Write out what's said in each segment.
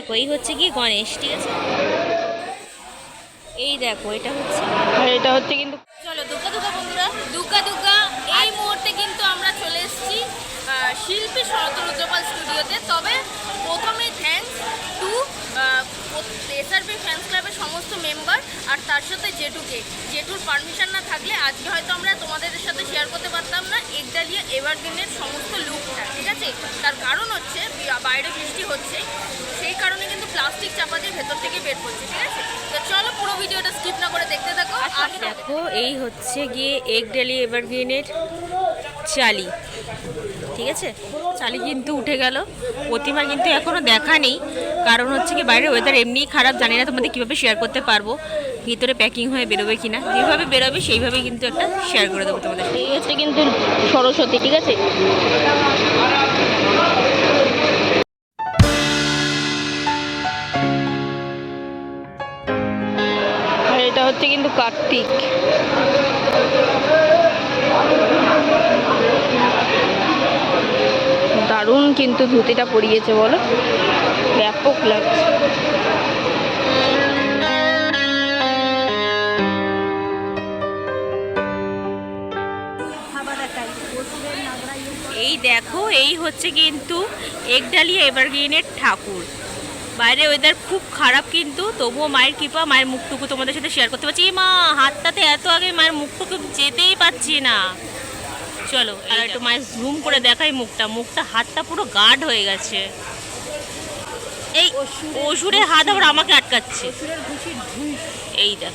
দেখো এই হচ্ছে কি গণেশ ঠিক আছে? এই দেখো এটা হচ্ছে এটা হচ্ছে কিন্তু চলো দুর্গা দুর্গা বন্ধুরা দুর্গা দুর্গা এই মুহূর্তে কিন্তু আমরা চলে এসেছি শিল্পী শরৎ রুদ্রপাল স্টুডিওতে। তবে প্রথমে থ্যাঙ্কস টু এসআরপি ফ্যান্স ক্লাবের সমস্ত মেম্বার আর তার সাথে জেটুকে জেটুর পারমিশন না থাকলে আজকে হয়তো আমরা তোমাদের সাথে শেয়ার করতে পারতাম না। একডালিয়া এভারগ্রিনের সমস্ত লুকটা ঠিক আছে? তার কারণ হচ্ছে বাইরে বৃষ্টি হচ্ছে ভেতর থেকে ঠিক আছে? তো চলো পুরো ভিডিওটা স্কিপ না করে দেখতে থাকো। আর দেখো। এই হচ্ছে গিয়ে এগ ডেলি এভারগ্রিনের চালি ঠিক আছে? চালি কিন্তু উঠে গেল। প্রতিমা কিন্তু এখনও দেখা নেই। কারণ হচ্ছে কি বাইরের ওয়েদার এমনিই খারাপ জানি না তোমাদের কীভাবে শেয়ার করতে পারব। ভিতরে প্যাকিং হয়ে বেরোবে কিনা। যেভাবে বেরোবে সেইভাবে কিন্তু একটা শেয়ার করে দেবো তোমাদের। এই হচ্ছে কিন্তু সরস্বতী ঠিক আছে? হচ্ছে কিন্তু কার্তিক। দারুণ কিন্তু ধুতিটা পরিয়েছে বলো। ব্যাপক লাগছে। এই দেখো, এই হচ্ছে কিন্তু একডালিয়া এভারগ্রিনের ঠাকুর। বাইরে ওয়েদার খুব খারাপ কিন্তু তবুও মায়ের কৃপা মায়ের মুখটুকু তোমাদের সাথে শেয়ার করতে পারছি। এই মা হাতটাতে এত আগে মায়ের মুখটুকু যেতেই পাচ্ছি না। চলো আর একটু মায়ের জুম করে দেখাই মুখটা। মুখটা হাতটা পুরো গার্ড হয়ে গেছে। এই অসুরের হাত আবার আমাকে আটকাচ্ছে। এই দেখ।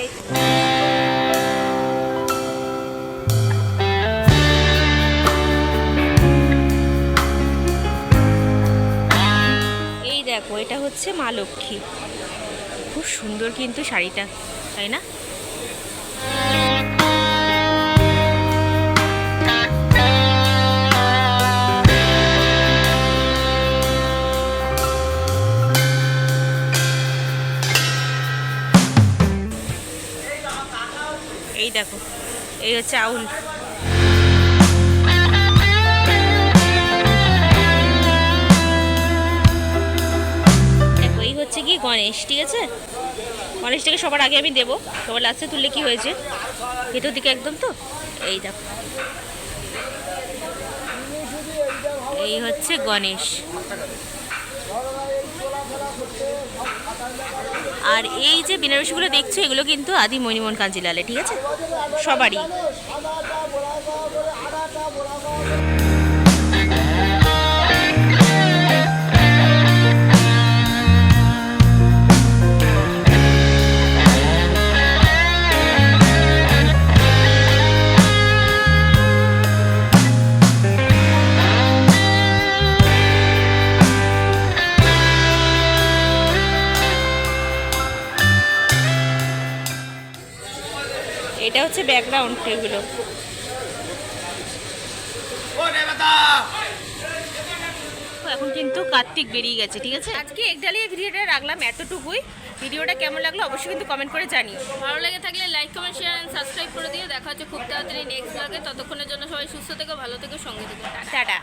এই এটা হচ্ছে মা লক্ষ্মী। খুব সুন্দর কিন্তু শাড়িটা, তাই না? এই দেখো, এই হচ্ছে আউল। হচ্ছে কি গণেশ, ঠিক আছে? গণেশটাকে সবার আগে আমি দেবো। সবার লাস্টে তুললে কি হয়েছে? ভেতর দিকে একদম তো? এই দেখো। এই হচ্ছে গণেশ। আর এই যে বেনারসিগুলো দেখছ, এগুলো কিন্তু আদি মণিমোহন কাঞ্জিলালে, ঠিক আছে? সবারই। এটা হচ্ছে ব্যাকগ্রাউন্ড এগুলো। এখন কিন্তু কার্তিক বেরিয়ে গেছে ঠিক আছে? আজকে একডালিয়া ভিডিওটা রাখলাম এতটুকুই। ভিডিওটা কেমন লাগল অবশ্যই কিন্তু কমেন্ট করে জানিও। ভালো লেগে থাকলে like comment share and subscribe করে দিও। দেখা হচ্ছে খুব তাড়াতাড়ি নেক্সট ব্লগে ততক্ষণের জন্য সবাই সুস্থ থেকো ভালো থেকো সঙ্গে থেকো। টাটা।